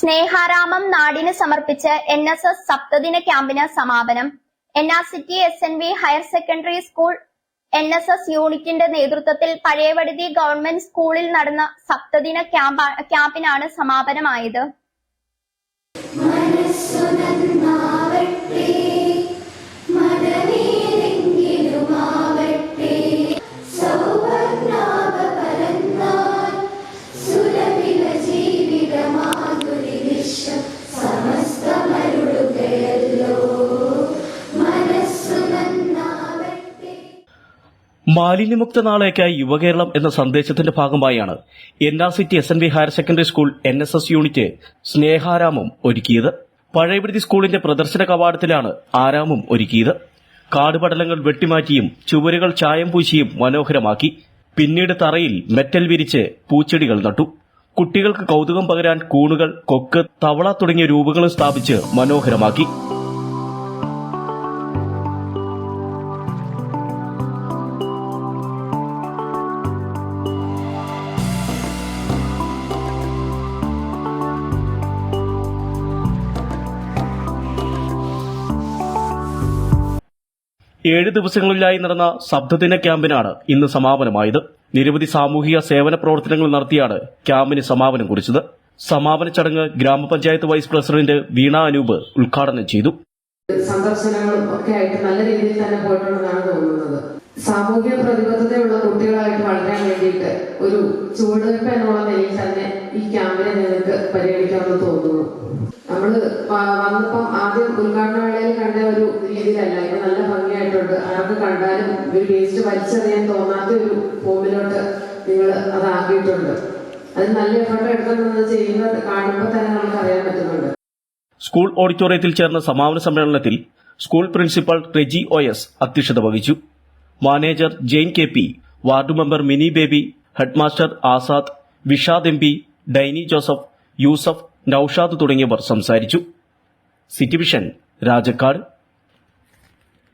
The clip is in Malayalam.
സ്നേഹാരാമം നാടിന് സമർപ്പിച്ച് എൻ എസ് എസ് സപ്തദിന ക്യാമ്പിന് സമാപനം. N R city S N V higher secondary school N S S യൂണിറ്റിന്റെ നേതൃത്വത്തിൽ പഴയവടുതി ഗവൺമെന്റ് സ്കൂളിൽ നടന്ന സപ്തദിന ക്യാമ്പ ക്യാമ്പിനാണ് സമാപനമായത്. മാലിന്യമുക്ത നാളേക്കായി യുവകേരളം എന്ന സന്ദേശത്തിന്റെ ഭാഗമായാണ് N R city S N V higher secondary school N S S unit സ്നേഹാരാമം ഒരുക്കിയത്. പഴയപിടുതി സ്കൂളിന്റെ പ്രദർശന കവാടത്തിലാണ് ആരാമം ഒരുക്കിയത്. കാടുപടലങ്ങൾ വെട്ടിമാറ്റിയും ചുവരുകൾ ചായം പൂശിയും മനോഹരമാക്കി. പിന്നീട് തറയിൽ മെറ്റൽ വിരിച്ച് പൂച്ചെടികൾ നട്ടു. കുട്ടികൾക്ക് കൗതുകം പകരാൻ കൂണുകൾ കൊക്ക് തവള തുടങ്ങിയ രൂപങ്ങളും സ്ഥാപിച്ച് മനോഹരമാക്കി. ഏഴ് ദിവസങ്ങളിലായി നടന്ന ശബ്ദദിന ക്യാമ്പിനാണ് ഇന്ന് സമാപനമായത്. നിരവധി സാമൂഹിക സേവന പ്രവർത്തനങ്ങൾ നടത്തിയാണ് ക്യാമ്പിന് സമാപനം കുറിച്ചത്. സമാപന ചടങ്ങ് ഗ്രാമപഞ്ചായത്ത് വൈസ് പ്രസിഡന്റ് വീണ അനൂപ് ഉദ്ഘാടനം ചെയ്തു. സന്ദർശനങ്ങളും ഒക്കെ ആയിട്ട് നല്ല രീതിയിൽ തന്നെ പോയിട്ടുണ്ടെന്നാണ് തോന്നുന്നത്. സാമൂഹ്യ പ്രതിബദ്ധതയുള്ള കുട്ടികളായിട്ട് വളരാൻ വേണ്ടിയിട്ട് ഒരു ചുവടുവയ്പ് എന്നുള്ള നിലയിൽ തന്നെ ഈ ക്യാമ്പിനെ നിങ്ങൾക്ക് പരിഗണിക്കാമെന്ന് തോന്നുന്നു. നമ്മൾ വന്നപ്പം ആദ്യം ഉദ്ഘാടന വേളയിൽ കണ്ട ഒരു രീതിയിലല്ല ഇത് നല്ല ഭംഗിയായിട്ടുണ്ട് ആർക്ക് കണ്ടാലും ഒരു വേസ്റ്റ് വലിച്ചെറിയാൻ തോന്നാത്ത ഒരു ഫോമിലോട്ട് നിങ്ങൾ അതാക്കിയിട്ടുണ്ട് അത് നല്ല എഫർട്ട് എടുക്കുന്നത് ചെയ്യുന്നത് കാണുമ്പോൾ തന്നെ നമുക്ക് അറിയാൻ പറ്റുന്നുണ്ട്. സ്കൂൾ ഓഡിറ്റോറിയത്തിൽ ചേർന്ന സമാപന സമ്മേളനത്തിൽ school principal Reji O S അധ്യക്ഷത വഹിച്ചു. Manager Jain K P ward member Mini Baby headmaster Azad Vishad M P Dainy Joseph Yusuf Naushad തുടങ്ങിയവർ സംസാരിച്ചു. City vision Rajakkad.